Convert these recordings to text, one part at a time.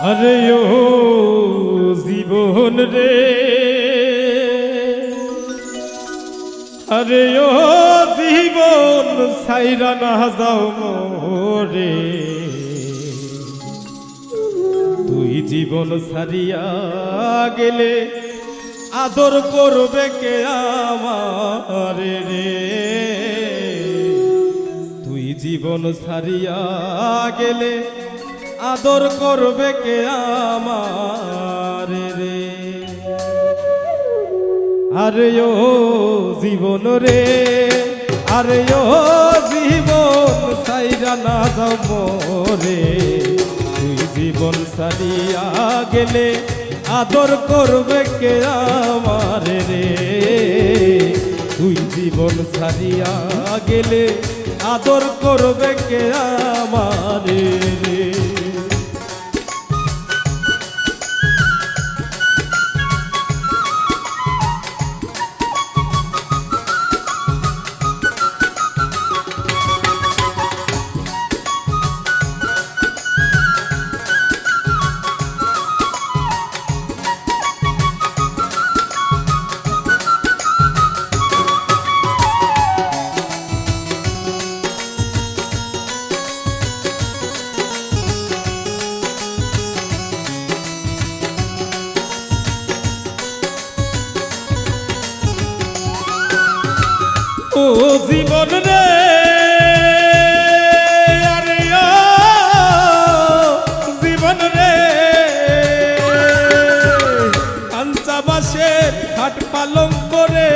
আরে ও জীবন রে। আরে ও জীবন সাইরা না যাও মোরে। তুই জীবন সারিয়া গেলে আদর করবে কে আমার রে? তুই জীবন সারিয়া গেলে আদর করবে কে আমার রে? আরে জীবন রে, আরে জীবন সাইরা না যাব রে তুই জীবন সারিয়া গেলে আদর করবে কে আমার রে? তুই জীবন সারিয়া গেলে আদর করবে কে আমার রে? পালং করে।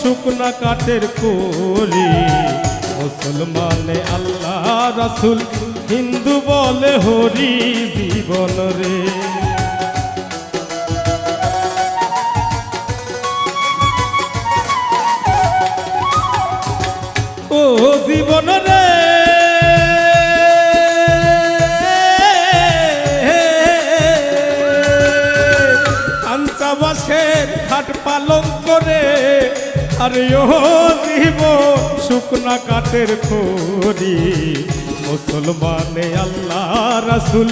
শুকনা কাঠের করি মুসলমানে আল্লাহ রাসুল হিন্দু বলে হরি জীবন রে। জীবন রে। কাঞ্চা বাসের খাট পালন করে, আরে ও শুকনা কাঠের খড়ি। মুসলমানে আল্লাহ রাসুল,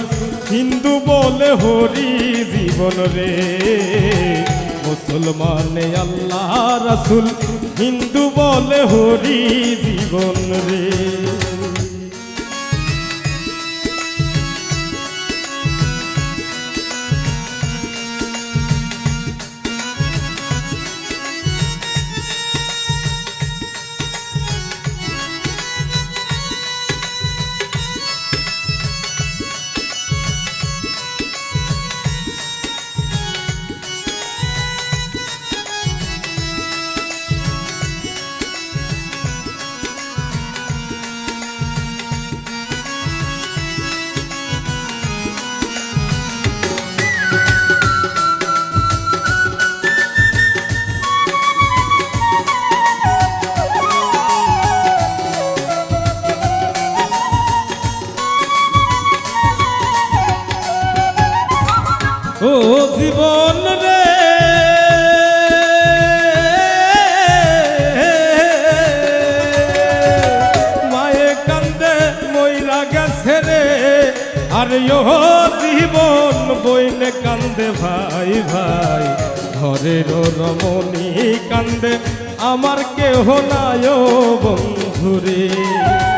হিন্দু বলে হরি জীবন রে। মুসলমানে আল্লাহ রাসুল হিন্দু বলে হরি জীবন রে। গেছে রে। আর ও জীবন বইনে কান্দে ভাই ভাই। ঘরের রমণী কান্দে, আমার কেহ ও বন্ধুরে।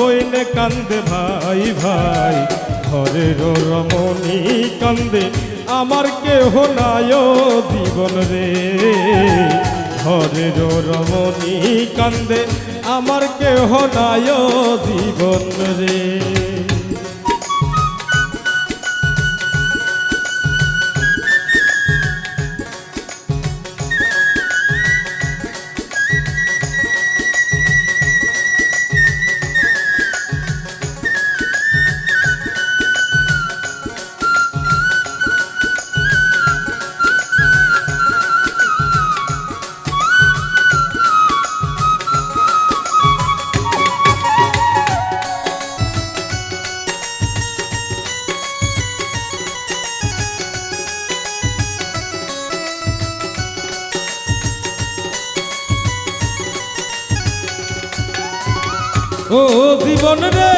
বইনে কান্দে ভাই ভাই, ঘরের রমণী কান্দে। আমার কেহ ও জীবন রে। ঘরের রমণী কান্দে, আমার কেহ ও জীবন রে। ও জীবন রে।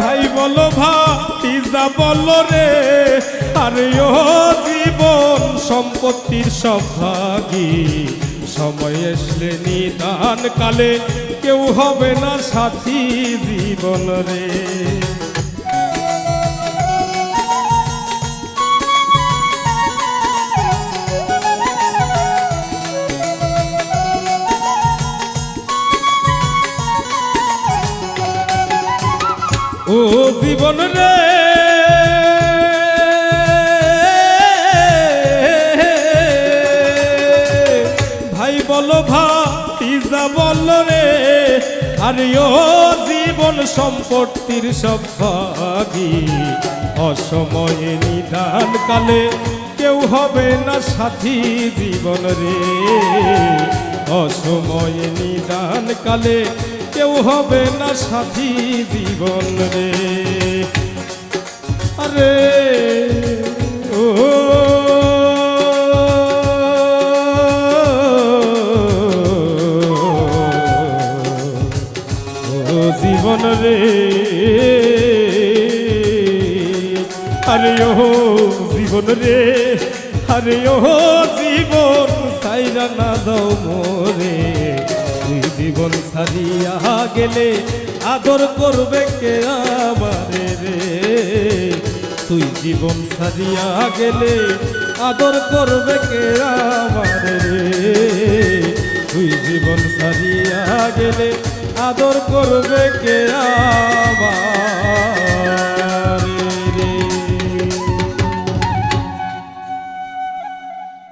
ভাই বলো ভাতিজা বলো রে। আরে ও জীবন সম্পত্তির সব সময় আসলে নিদান কালে কেউ হবে না সাথী জীবন রে। ও জীবন রে। ভাই বলো বলো রে। আরে ও জীবন সম্পত্তির সব ভাগী। অসময়ে নিদান কালে কেউ হবে না সাথী জীবন রে। অসময়ে নিদান কালে কেউ হবে না সাথী জীবন রে। আরে, ও জীবন রে। আরে, ও জীবন রে। আরে, ও জীবন, সাইরা না দাও মোরে। জীবন সারিয়া গেলে আদর করবে কে আমারে রে? তুই জীবন সারিয়া গেলে আদর করবে কে আমারে রে? তুই জীবন সারিয়া গেলে আদর করবে কে